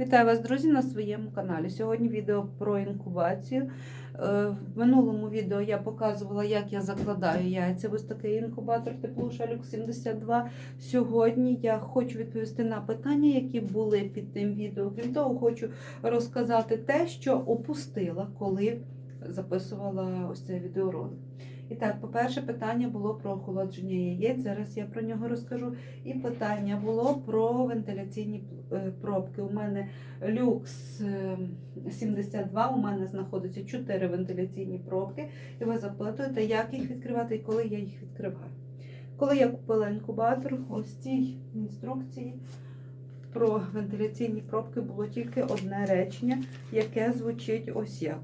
Вітаю вас, друзі, на своєму каналі. Сьогодні відео про інкубацію. Е, В минулому відео я показувала, як я закладаю яйця ось такий інкубатор Теплуша Люкс 72. Сьогодні я хочу відповісти на питання, які були під тим відео. Крім того, хочу розказати те, що опустила, коли записувала ось цей відеоролик. І так, по-перше, питання було про охолодження яєць. Зараз я про нього розкажу. І питання було про вентиляційні е, пробки. У мене люкс е, 72, у мене знаходиться 4 вентиляційні пробки. І ви запитуєте, як їх відкривати і коли я їх відкриваю. Коли я купила інкубатор, ось цій інструкції про вентиляційні пробки було тільки одне речення, яке звучить ось як.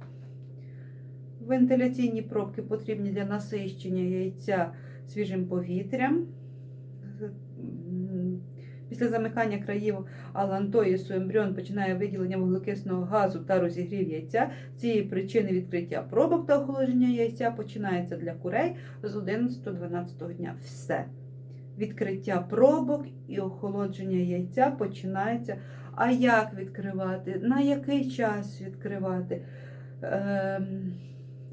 Вентиляційні пробки потрібні для насищення яйця свіжим повітрям. Після замикання країв алантоїсу ембріон починає виділення вуглекисного газу та розігрів яйця. З цієї причини відкриття пробок та охолодження яйця починається для курей з 11-12 дня. Все. Відкриття пробок і охолодження яйця починається. А як відкривати? На який час відкривати? Ем...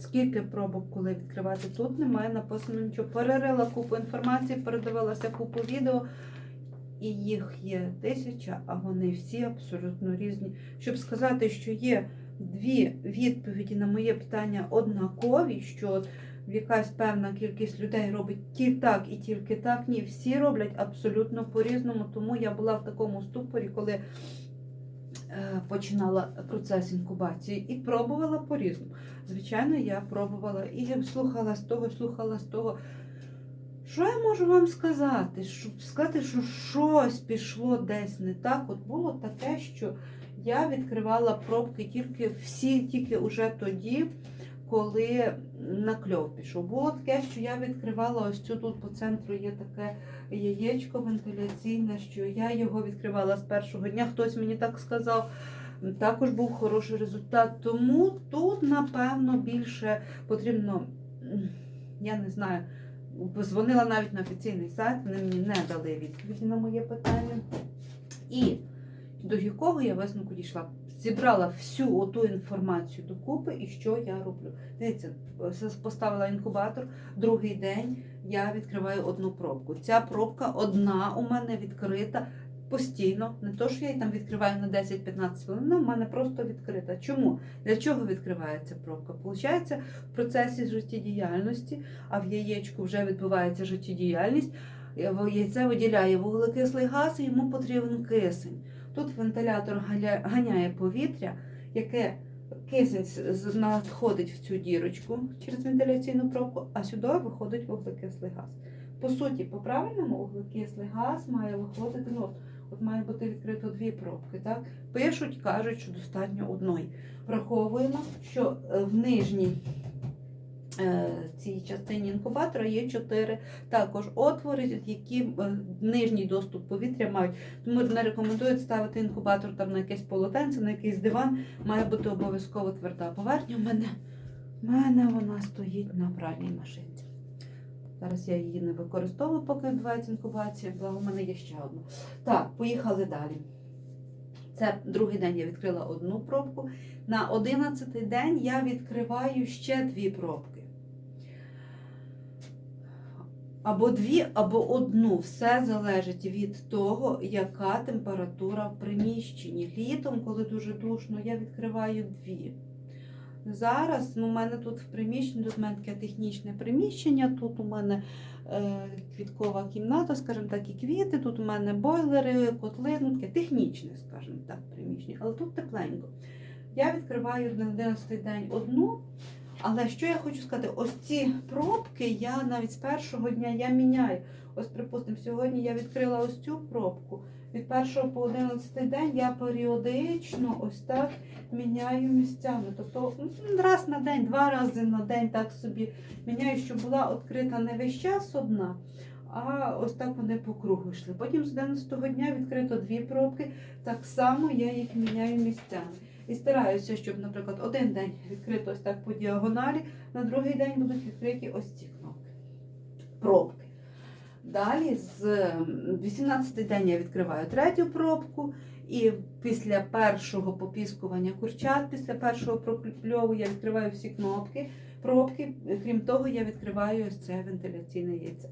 Скільки пробок, коли відкривати? Тут немає написано нічого. Перерила купу інформації, передивилася купу відео, і їх є тисяча, а вони всі абсолютно різні. Щоб сказати, що є дві відповіді на моє питання однакові, що якась певна кількість людей робить тільки так і тільки так. Ні, всі роблять абсолютно по-різному. Тому я була в такому ступорі, коли починала процес інкубації і пробувала по-різному. Звичайно, я пробувала і слухала з того, слухала з того. Що я можу вам сказати? Щоб сказати, що щось пішло десь не так. От було таке, що я відкривала пробки тільки всі, тільки уже тоді, коли накльов пішов. Було таке, що я відкривала ось цю тут по центру є таке яєчко вентиляційне, що я його відкривала з першого дня. Хтось мені так сказав. Також був хороший результат. Тому тут, напевно, більше потрібно, я не знаю, позвонила навіть на офіційний сайт, вони мені не дали відповіді на моє питання. І до якого я висновку дійшла? Зібрала всю оту інформацію докупи і що я роблю. Дивіться, поставила інкубатор, другий день я відкриваю одну пробку. Ця пробка одна у мене відкрита постійно. Не то, що я її там відкриваю на 10-15 хвилин, вона в мене просто відкрита. Чому? Для чого відкривається пробка? Получається, в процесі життєдіяльності, а в яєчку вже відбувається життєдіяльність, яйце виділяє вуглекислий газ і йому потрібен кисень. Тут вентилятор ганяє повітря, яке кисень надходить в цю дірочку через вентиляційну пробку, а сюди виходить вуглекислий газ. По суті, по правильному вуглекислий газ має виходити, ну, от має бути відкрито дві пробки. так? Пишуть, кажуть, що достатньо одної. Враховуємо, що в нижній цій частині інкубатора є чотири також отвори, які нижній доступ повітря мають. Тому не рекомендують ставити інкубатор там на якесь полотенце, на якийсь диван. Має бути обов'язково тверда поверхня. У мене, в мене вона стоїть на пральній машинці. Зараз я її не використовую, поки відбувається інкубація, благо у мене є ще одна. Так, поїхали далі. Це другий день я відкрила одну пробку. На одинадцятий день я відкриваю ще дві пробки. Або дві, або одну. Все залежить від того, яка температура в приміщенні. Літом, коли дуже душно, я відкриваю дві. Зараз ну, у мене тут в приміщенні, тут у мене таке технічне приміщення, тут у мене е, квіткова кімната, скажімо так, і квіти, тут у мене бойлери, котли, ну таке технічне, скажімо так, приміщення, але тут тепленько. Я відкриваю на 11 день одну. Але що я хочу сказати, ось ці пробки я навіть з першого дня я міняю. Ось, припустимо, сьогодні я відкрила ось цю пробку. Від 1 по 11 день я періодично ось так міняю місцями. Тобто раз на день, два рази на день так собі міняю, щоб була відкрита не весь час одна, а ось так вони по кругу йшли. Потім з 11 дня відкрито дві пробки, так само я їх міняю місцями. І стараюся, щоб, наприклад, один день відкрито ось так по діагоналі, на другий день будуть відкриті ось ці кнопки. Пробки. Далі з 18 день я відкриваю третю пробку І після першого попіскування курчат, після першого прокльову я відкриваю всі кнопки, пробки. Крім того, я відкриваю ось це вентиляційне яйце.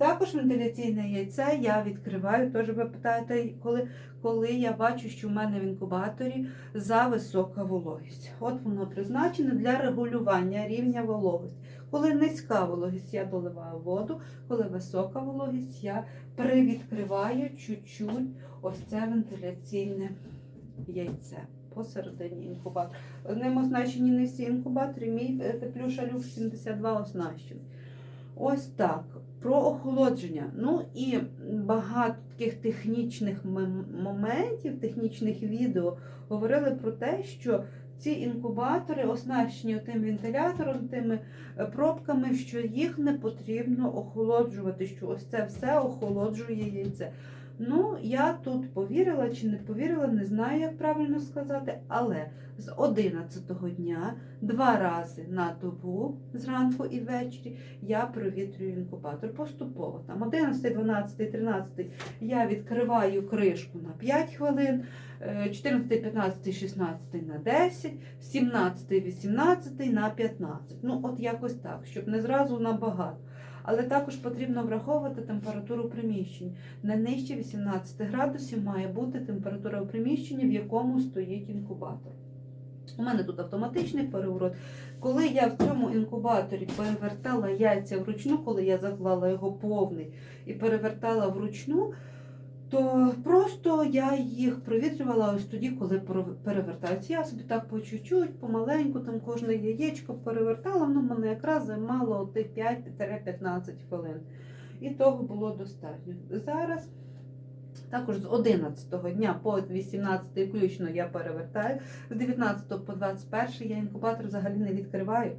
Також вентиляційне яйце я відкриваю, теж ви питаєте, коли, коли я бачу, що в мене в інкубаторі за висока вологість. От воно призначене для регулювання рівня вологості. Коли низька вологість, я доливаю воду, коли висока вологість, я привідкриваю чуть-чуть ось це вентиляційне яйце посередині інкубатора. Ним оснащені не всі інкубатори, мій е, Петлюша Люк 72 оснащений. Ось так. Про охолодження. Ну і багато таких технічних моментів, технічних відео говорили про те, що ці інкубатори оснащені тим вентилятором, тими е, пробками, що їх не потрібно охолоджувати, що ось це все охолоджує яйце. Ну, я тут повірила чи не повірила, не знаю, як правильно сказати, але з 11-го дня два рази на добу, зранку і ввечері, я провітрюю інкубатор поступово. Там 11, 12, 13 я відкриваю кришку на 5 хвилин, е, 14, 15, 16 на 10, 17, 18 на 15. Ну, от якось так, щоб не зразу набагато. Але також потрібно враховувати температуру приміщень. Не нижче 18 градусів має бути температура у приміщенні, в якому стоїть інкубатор. У мене тут автоматичний переворот. Коли я в цьому інкубаторі перевертала яйця вручну, коли я заклала його повний і перевертала вручну, то просто я їх провітрювала ось тоді, коли перев- перевертаються. Я собі так по чуть-чуть, помаленьку, там кожне яєчко перевертала, воно мене якраз займало 5-15 хвилин. І того було достатньо. Зараз також з 11 дня по 18 включно я перевертаю, з 19 по 21 я інкубатор взагалі не відкриваю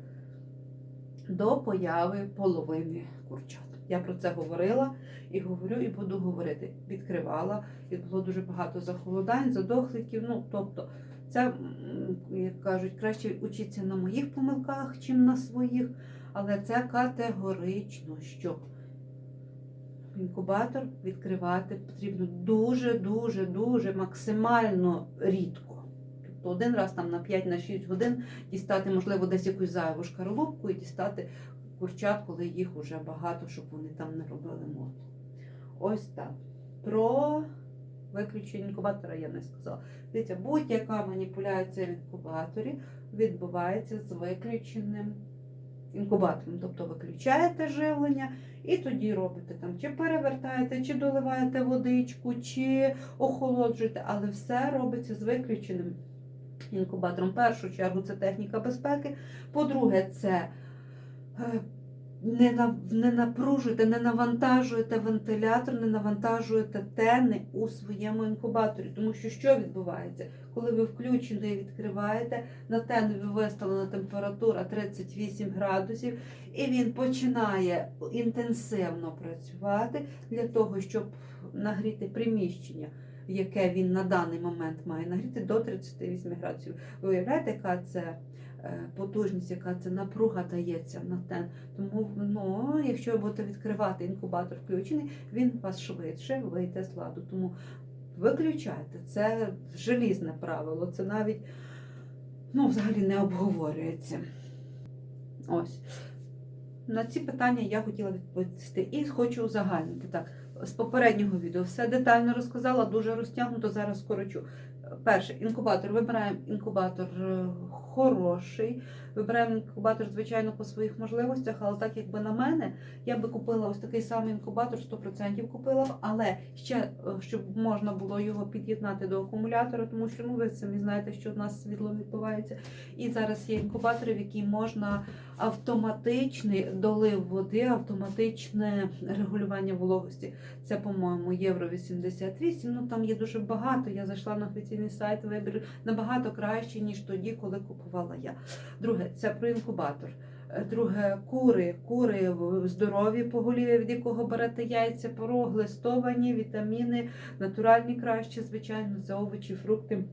до появи половини курчат. Я про це говорила і говорю, і буду говорити. Відкривала, і було дуже багато захолодань, задохликів. Ну, тобто, це, як кажуть, краще учитися на моїх помилках, чим на своїх. Але це категорично, що інкубатор відкривати потрібно дуже, дуже, максимально рідко. Тобто один раз там на 5-6 годин дістати, можливо, десь якусь зайву шкаралупку і дістати курчат, коли їх вже багато, щоб вони там не робили моду. Ось так. Про виключення інкубатора я не сказала. Дивіться, будь-яка маніпуляція в інкубаторі відбувається з виключеним інкубатором. Тобто виключаєте живлення і тоді робите там, чи перевертаєте, чи доливаєте водичку, чи охолоджуєте, але все робиться з виключеним інкубатором. В першу чергу це техніка безпеки. По-друге, це не, на, не напружуйте, не навантажуєте вентилятор, не навантажуєте тени у своєму інкубаторі. Тому що що відбувається? Коли ви включено і відкриваєте, на тенові виставлена температура 38 градусів, і він починає інтенсивно працювати для того, щоб нагріти приміщення. Яке він на даний момент має нагріти до 38 градусів. Ви уявляєте, яка це е, потужність, яка це напруга дається на тен. Тому, ну, якщо ви будете відкривати інкубатор включений, він вас швидше вийде з ладу. Тому виключайте. Це желізне правило. Це навіть ну, взагалі не обговорюється. Ось. На ці питання я хотіла відповісти і хочу узагальнити. Так, з попереднього відео все детально розказала, дуже розтягнуто, зараз скорочу. Перше, інкубатор. Вибираємо інкубатор е, хороший. Вибираємо інкубатор, звичайно, по своїх можливостях, але так якби на мене, я би купила ось такий самий інкубатор, 100% купила б, але ще е, щоб можна було його під'єднати до акумулятора, тому що ну ви самі знаєте, що в нас світло відбувається. І зараз є інкубатори, в які можна автоматичний долив води, автоматичне регулювання вологості. Це, по-моєму, євро 88. Ну там є дуже багато. Я зайшла на офіційний сайт, вибір набагато краще, ніж тоді, коли купувала я. Друге, це про інкубатор. Друге, кури, кури здорові поголів'я, від якого берете яйця, порог, листовані, вітаміни, натуральні краще, звичайно, це овочі, фрукти.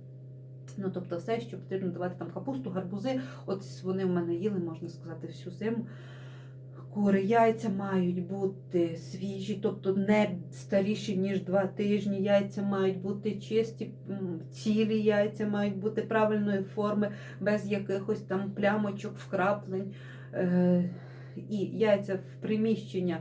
Ну, тобто все, що потрібно давати там капусту, гарбузи. От вони в мене їли, можна сказати, всю зиму. кури. Яйця мають бути свіжі, тобто не старіші, ніж два тижні. Яйця мають бути чисті, цілі яйця мають бути правильної форми, без якихось там плямочок, вкраплень. Е, І яйця в приміщення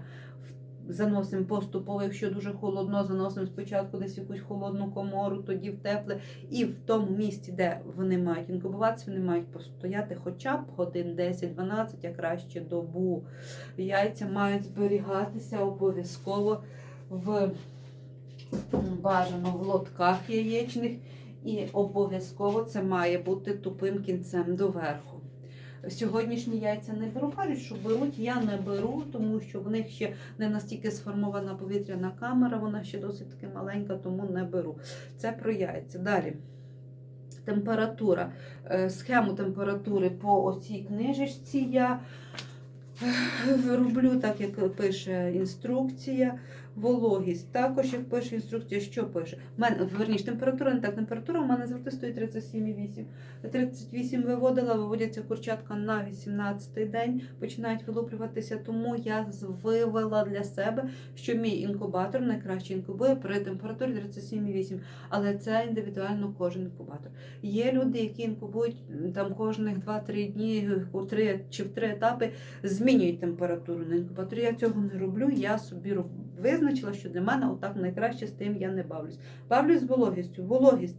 заносимо поступово, якщо дуже холодно, заносимо спочатку десь якусь холодну комору, тоді в тепле. І в тому місці, де вони мають інкубуватися, вони мають постояти хоча б годин 10-12, а краще добу. Яйця мають зберігатися обов'язково в бажано в лотках яєчних, і обов'язково це має бути тупим кінцем доверху. Сьогоднішні яйця не беру, кажуть, що беруть, я не беру, тому що в них ще не настільки сформована повітряна камера, вона ще досить таки маленька, тому не беру. Це про яйця. Далі. Температура. Е, Схему температури по оцій книжечці я е, роблю так, як пише інструкція. Вологість. Також, як пише інструкція, що пише? В мене, верніше, температура не так. Температура у мене завжди стоїть 37,8. 38 виводила, виводяться курчатка на 18-й день, починають вилуплюватися. Тому я вивела для себе, що мій інкубатор найкраще інкубує при температурі 37,8. Але це індивідуально кожен інкубатор. Є люди, які інкубують там кожних 2-3 дні, у 3 чи в 3 етапи змінюють температуру на інкубаторі. Я цього не роблю. Я собі роб- визначила, що для мене отак найкраще з тим я не бавлюсь. Бавлюсь з вологістю. Вологість.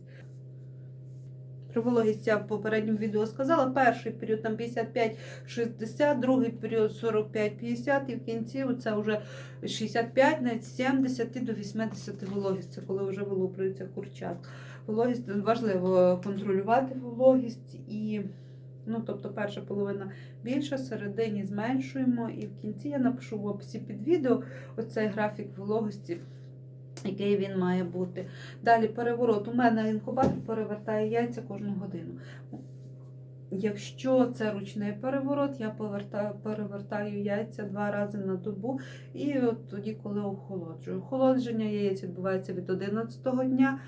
Про вологість я в попередньому відео сказала. Перший період там 55-60, другий період 45-50 і в кінці це вже 65, навіть 70 до 80 вологість. Це коли вже вилуплюється курчат. Вологість важливо контролювати вологість і. Ну, тобто перша половина більша, середині зменшуємо, і в кінці я напишу в описі під відео оцей графік вологості, який він має бути. Далі переворот. У мене інкубатор перевертає яйця кожну годину. Якщо це ручний переворот, я повертаю, перевертаю яйця два рази на добу, і от тоді, коли охолоджую. Охолодження яєць відбувається від 11-го дня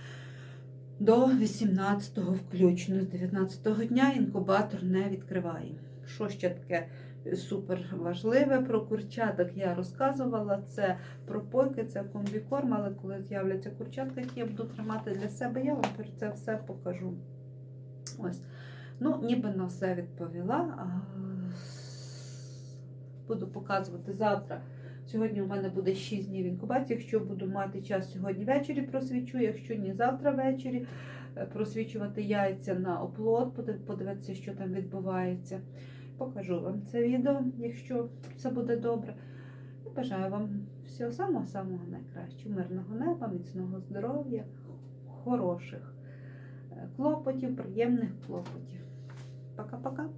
до 18-го включно. З 19-го дня інкубатор не відкриває. Що ще таке супер важливе про курчаток я розказувала. Це про пойки, це комбікорм, але коли з'являться курчатка, які я буду тримати для себе, я вам про це все покажу. Ось. Ну, ніби на все відповіла. Буду показувати завтра. Сьогодні у мене буде 6 днів інкубації. Якщо буду мати час сьогодні ввечері, просвічу, якщо ні, завтра ввечері е, просвічувати яйця на оплот, подивитися, що там відбувається. Покажу вам це відео, якщо все буде добре. І бажаю вам всього самого-самого найкращого, мирного неба, міцного здоров'я, хороших е, клопотів, приємних клопотів. Пока-пока.